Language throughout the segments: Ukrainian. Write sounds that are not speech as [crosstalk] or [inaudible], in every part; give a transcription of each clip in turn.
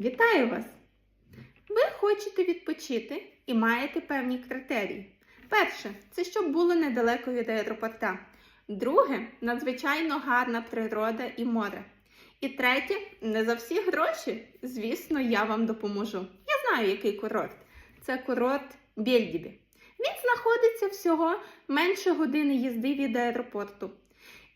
Вітаю вас! Ви хочете відпочити і маєте певні критерії. Перше, це щоб було недалеко від аеропорта. Друге, надзвичайно гарна природа і море. І третє, не за всі гроші, звісно, я вам допоможу. Я знаю, який курорт. Це курорт Бєльдібі. Він знаходиться всього менше години їзди від аеропорту.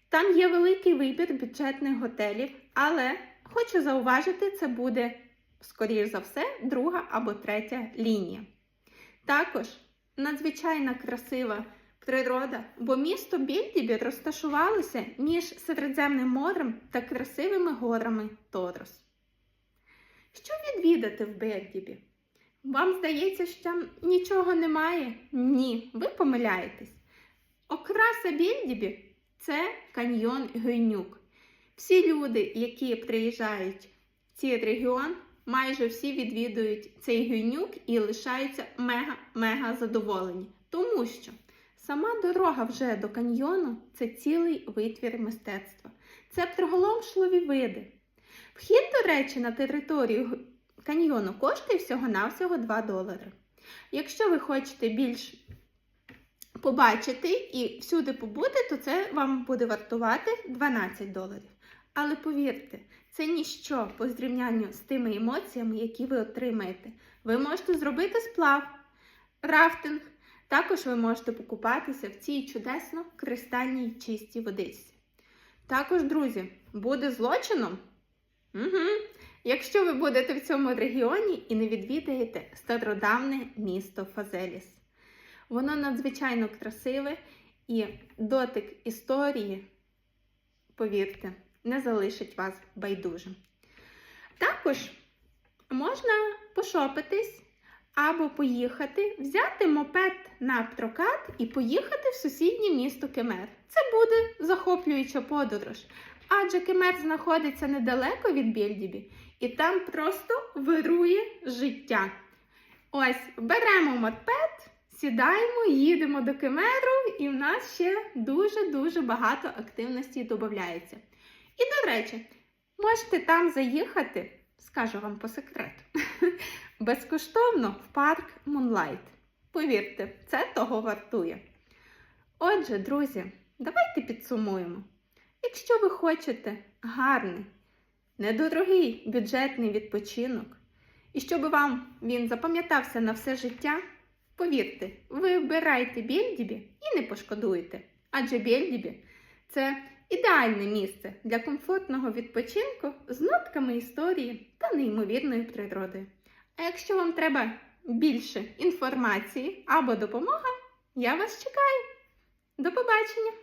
Там є великий вибір бюджетних готелів, але хочу зауважити, це буде, скоріш за все, друга або третя лінія. Також надзвичайно красива природа, бо місто Бєльдібі розташувалося між Середземним морем та красивими горами Торос. Що відвідати в Бєльдібі? Вам здається, що там нічого немає? Ні, ви помиляєтесь. Окраса Бєльдібі це каньйон Гойнюк. Всі люди, які приїжджають в цей регіон, майже всі відвідують цей гойнюк і лишаються мега-мега задоволені. Тому що сама дорога вже до каньйону це цілий витвір мистецтва. Це приголомшливі види. Вхід, до речі, на територію каньйону коштує всього-навсього 2 долари. Якщо ви хочете більш побачити і всюди побути, то це вам буде вартувати 12 доларів. Але повірте, це ніщо по зрівнянню з тими емоціями, які ви отримаєте. Ви можете зробити сплав, рафтинг. Також ви можете покупатися в цій чудесно кристальній чистій водичці. Також, друзі, буде злочином. Угу. Якщо ви будете в цьому регіоні і не відвідаєте стародавне місто Фазеліс. Воно надзвичайно красиве і дотик історії, повірте, не залишить вас байдужим. Також можна пошопитись або поїхати, взяти мопед на прокат і поїхати в сусіднє місто Кемер. Це буде захоплююча подорож. Адже Кемер знаходиться недалеко від Бєльдібі, і там просто вирує життя. Ось, беремо мопед, сідаємо, їдемо до Кемеру, і в нас ще дуже-дуже багато активності додається. І, до речі, можете там заїхати, скажу вам по секрету, [laughs] безкоштовно в парк Moonlight. Повірте, це того вартує. Отже, друзі, давайте підсумуємо. Якщо ви хочете гарний, недорогий бюджетний відпочинок, і щоб вам він запам'ятався на все життя, повірте, ви обирайте Бєльдібі і не пошкодуєте. Адже Бєльдібі – це ідеальне місце для комфортного відпочинку з нотками історії та неймовірної природи. А якщо вам треба більше інформації або допомога, я вас чекаю. До побачення!